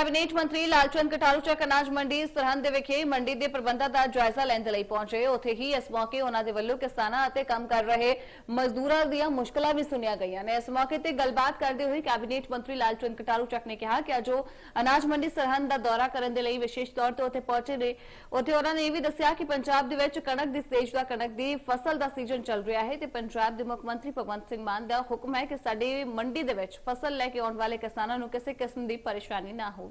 Cabinet ਮੰਤਰੀ ਲਾਲਚੰਦ ਕਟਾਰੂ ਚੱਕ ਅਨਾਜ ਮੰਡੀ ਸਰਹੰਦ ਦੇ ਵਿਖੇ ਮੰਡੀ ਦੇ ਪ੍ਰਬੰਧਾਂ ਦਾ ਜਾਇਜ਼ਾ ਲੈਣ ਦੇ ਲਈ ਪਹੁੰਚੇ। ਉੱਥੇ ਹੀ ਇਸ ਮੌਕੇ ਉਹਨਾਂ ਦੇ ਵੱਲੋਂ ਕਿਸਾਨਾਂ ਅਤੇ ਕੰਮ ਕਰ ਰਹੇ ਮਜ਼ਦੂਰਾਂ ਦੀਆਂ ਮੁਸ਼ਕਲਾਂ ਵੀ ਸੁਣੀਆਂ ਗਈਆਂ ਨੇ। ਇਸ ਮੌਕੇ ਤੇ ਗੱਲਬਾਤ ਕਰਦੇ ਹੋਏ ਕੈਬਨਿਟ ਮੰਤਰੀ ਲਾਲਚੰਦ ਕਟਾਰੂ ਚੱਕ ਨੇ ਕਿਹਾ ਕਿ ਅੱਜ ਉਹ ਅਨਾਜ ਮੰਡੀ ਸਰਹੰਦ ਦਾ ਦੌਰਾ ਕਰਨ ਦੇ ਲਈ ਵਿਸ਼ੇਸ਼ ਤੌਰ ਤੇ ਉੱਥੇ ਪਹੁੰਚੇ ਨੇ। ਉੱਥੇ ਉਹਨਾਂ ਨੇ ਇਹ ਵੀ ਦੱਸਿਆ ਕਿ ਪੰਜਾਬ ਦੇ ਵਿੱਚ ਕਣਕ ਦੀ ਸਟੇਜ ਦਾ ਕਣਕ ਦੀ ਫਸਲ ਦਾ ਸੀਜ਼ਨ ਚੱਲ ਰਿਹਾ ਹੈ ਤੇ ਪੰਜਾਬ ਦੇ ਮੁੱਖ ਮੰਤਰੀ ਭਗਵੰਤ ਸਿੰਘ ਮਾਨ ਦਾ ਹੁਕਮ ਹੈ ਕਿ ਸਾਡੀ ਮੰਡੀ ਦੇ ਵਿੱਚ ਫਸਲ ਲੈ ਕੇ ਆਉਣ ਵਾਲੇ ਕਿਸਾਨਾਂ ਨੂੰ ਕਿਸੇ ਕਿਸਮ ਦੀ ਪਰੇਸ਼ਾਨੀ ਨਾ ਹੋਵੇ।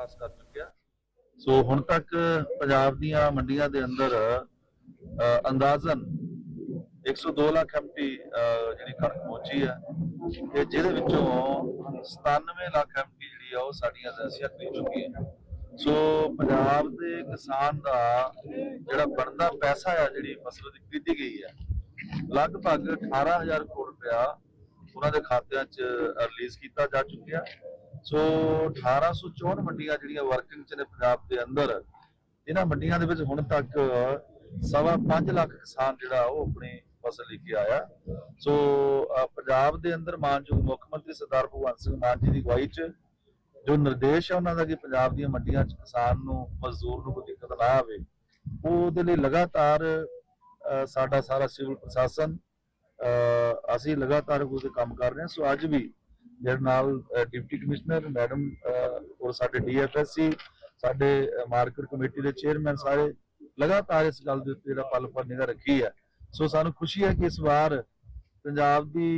ਪਾਸ ਕਰ ਚੁੱਕਿਆ। ਸੋ ਹੁਣ ਤੱਕ ਪੰਜਾਬ ਦੀਆਂ ਮੰਡੀਆਂ ਦੇ ਅੰਦਰ ਅੰਦਾਜ਼ਨ 102 ਲੱਖ ਐਮਟੀ ਜਿਹੜੀ ਕਣਕ ਪਹੁੰਚੀ ਹੈ, ਤੇ ਜਿਹਦੇ ਵਿੱਚੋਂ 97 ਲੱਖ ਐਮਟੀ ਜਿਹੜੀ ਆ ਉਹ ਸਾਡੀਆਂ ਏਜੰਸੀਆਂ ਖਰੀਦ ਚੁੱਕੀਆਂ ਸੋ ਪੰਜਾਬ ਦੇ ਕਿਸਾਨ ਦਾ ਜਿਹੜਾ ਬਣਦਾ ਪੈਸਾ ਆ, ਜਿਹੜੀ ਫਸਲ ਦੀ ਖਰੀਦੀ ਗਈ ਆ, ਲਗਭਗ 18000 ਕਰੋੜ ਰੁਪਇਆ ਉਹਨਾਂ ਦੇ ਖਾਤਿਆਂ 'ਚ ਰਿਲੀਜ਼ ਕੀਤਾ ਜਾ ਚੁੱਕਿਆ। ਸੋ 1864 ਮੰਡੀਆਂ ਜਿਹੜੀਆਂ ਵਰਕਿੰਗ 'ਚ ਨੇ ਪੰਜਾਬ ਦੇ ਅੰਦਰ, ਇਹਨਾਂ ਮੰਡੀਆਂ ਦੇ ਵਿੱਚ ਹੁਣ ਤੱਕ ਸਵਾ 5 ਲੱਖ ਕਿਸਾਨ ਜਿਹੜਾ ਉਹ ਆਪਣੀ ਫਸਲ ਲੈ ਕੇ ਆਇਆ। ਸੋ ਪੰਜਾਬ ਦੇ ਅੰਦਰ ਮਾਨਯੋਗ ਮੁੱਖ ਮੰਤਰੀ ਸਰਦਾਰ ਭਗਵੰਤ ਸਿੰਘ ਮਾਨ ਜੀ ਦੀ ਅਗਵਾਈ 'ਚ ਜੋ ਨਿਰਦੇਸ਼ ਹੈ ਉਹਨਾਂ ਦਾ ਕਿ ਪੰਜਾਬ ਦੀਆਂ ਮੰਡੀਆਂ 'ਚ ਕਿਸਾਨ ਨੂੰ, ਮਜ਼ਦੂਰ ਨੂੰ ਕੋਈ ਦਿੱਕਤ ਨਾ ਆਵੇ, ਉਹਦੇ ਲਈ ਲਗਾਤਾਰ ਸਾਡਾ ਸਾਰਾ ਸਿਵਲ ਪ੍ਰਸ਼ਾਸਨ ਅਸੀਂ ਲਗਾਤਾਰ ਉਹਦੇ ਕੰਮ ਕਰ ਰਹੇ ਹਾਂ। ਸੋ ਅੱਜ ਵੀ ਮੇਰੇ ਨਾਲ ਡਿਪਟੀ ਕਮਿਸ਼ਨਰ, ਮੈਡਮ ਔਰ ਸਾਡੇ ਡੀਐਫਐਸਸੀ, ਸਾਡੇ ਮਾਰਕੀਟ ਕਮੇਟੀ ਦੇ ਚੇਅਰਮੈਨ ਸਾਰੇ ਲਗਾਤਾਰ ਇਸ ਗੱਲ ਦੇ ਉੱਤੇ ਜਿਹੜਾ ਪਲ ਪਰ ਨਿਗਾਹ ਰੱਖੀ ਹੈ ਸੋ ਸਾਨੂੰ ਖੁਸ਼ੀ ਹੈ ਕਿ ਇਸ ਵਾਰ ਪੰਜਾਬ ਦੀ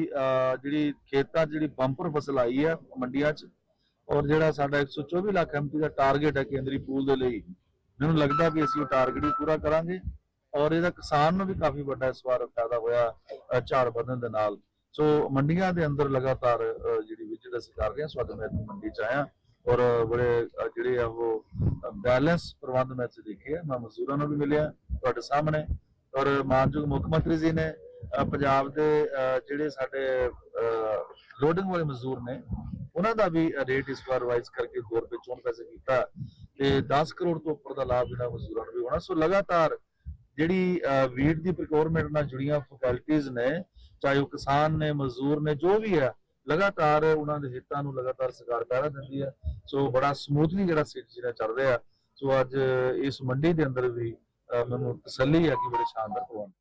ਜਿਹੜੀ ਖੇਤਾਂ ਜਿਹੜੀ ਬੰਪਰ ਫਸਲ ਆਈ ਹੈ ਮੰਡੀਆਂ 'ਚ, ਔਰ ਜਿਹੜਾ ਸਾਡਾ 124 ਲੱਖ ਐਮਪੀ ਦਾ ਟਾਰਗੇਟ ਹੈ ਕੇਂਦਰੀ ਪੂਲ ਦੇ ਲਈ, ਮੈਨੂੰ ਲੱਗਦਾ ਵੀ ਅਸੀਂ ਉਹ ਟਾਰਗੇਟ ਵੀ ਪੂਰਾ ਕਰਾਂਗੇ, ਔਰ ਇਹਦਾ ਕਿਸਾਨ ਨੂੰ ਵੀ ਕਾਫੀ ਵੱਡਾ ਇਸ ਵਾਰ ਫਾਇਦਾ ਹੋਇਆ ਝਾੜ ਵਧਣ ਦੇ ਨਾਲ। ਸੋ ਮੰਡੀਆਂ ਦੇ ਅੰਦਰ ਲਗਾਤਾਰ ਜਿਹੜੀ ਵਿਜਿਟ ਅਸੀਂ ਕਰ ਰਹੇ ਹਾਂ ਸਵਾਗਤ ਮੈਂ ਮੰਡੀ ਚ ਆਇਆ ਔਰ ਬੜੇ ਜਿਹੜੇ ਆ ਉਹ ਬੈਲੈਂਸ ਪ੍ਰਬੰਧ ਮੈਂ ਦੇਖੇ ਮੈਂ ਮਜ਼ਦੂਰਾਂ ਨੂੰ ਵੀ ਮਿਲਿਆ, ਤੁਹਾਡੇ ਸਾਹਮਣੇ ਔਰ ਮਾਨਯੋਗ ਮੁੱਖ ਮੰਤਰੀ ਜੀ ਨੇ ਪੰਜਾਬ ਦੇ ਜਿਹੜੇ ਸਾਡੇ ਲੋਡਿੰਗ ਵਾਲੇ ਮਜ਼ਦੂਰ ਨੇ, ਉਹਨਾਂ ਦਾ ਵੀ ਰੇਟ ਇਸ ਵਾਰ ਵਾਈਜ਼ ਕਰਕੇ 2 ਰੁਪਏ 64 ਪੈਸੇ ਕੀਤਾ ਤੇ 10 ਕਰੋੜ ਤੋਂ ਉੱਪਰ ਦਾ ਲਾਭ ਜਿਹੜਾ ਮਜ਼ਦੂਰਾਂ ਨੂੰ ਵੀ ਹੋਣਾ। ਸੋ ਲਗਾਤਾਰ ਜਿਹੜੀ ਵੀਟ ਦੀ ਪ੍ਰੋਕਿਉਰਮੈਂਟ ਨਾਲ ਜੁੜੀਆਂ ਫੈਕਲਟੀਆਂ ਨੇ ਚਾਹੇ ਉਹ ਕਿਸਾਨ ਨੇ, ਮਜ਼ਦੂਰ ਨੇ, ਜੋ ਵੀ ਹੈ, ਲਗਾਤਾਰ ਉਹਨਾਂ ਦੇ ਹਿੱਤਾਂ ਨੂੰ ਲਗਾਤਾਰ ਸਰਕਾਰ ਪਹਿਰਾ ਦਿੰਦੀ ਹੈ। ਸੋ ਬੜਾ ਸਮੂਥਲੀ ਜਿਹੜਾ ਸਿਲਸਿਲਾ ਚੱਲ ਰਿਹਾ। ਸੋ ਅੱਜ ਇਸ ਮੰਡੀ ਦੇ ਅੰਦਰ ਵੀ ਮੈਨੂੰ ਤਸੱਲੀ ਹੈ ਕਿ ਬੜੇ ਸ਼ਾਨਦਾਰ ਪ੍ਰਬੰਧ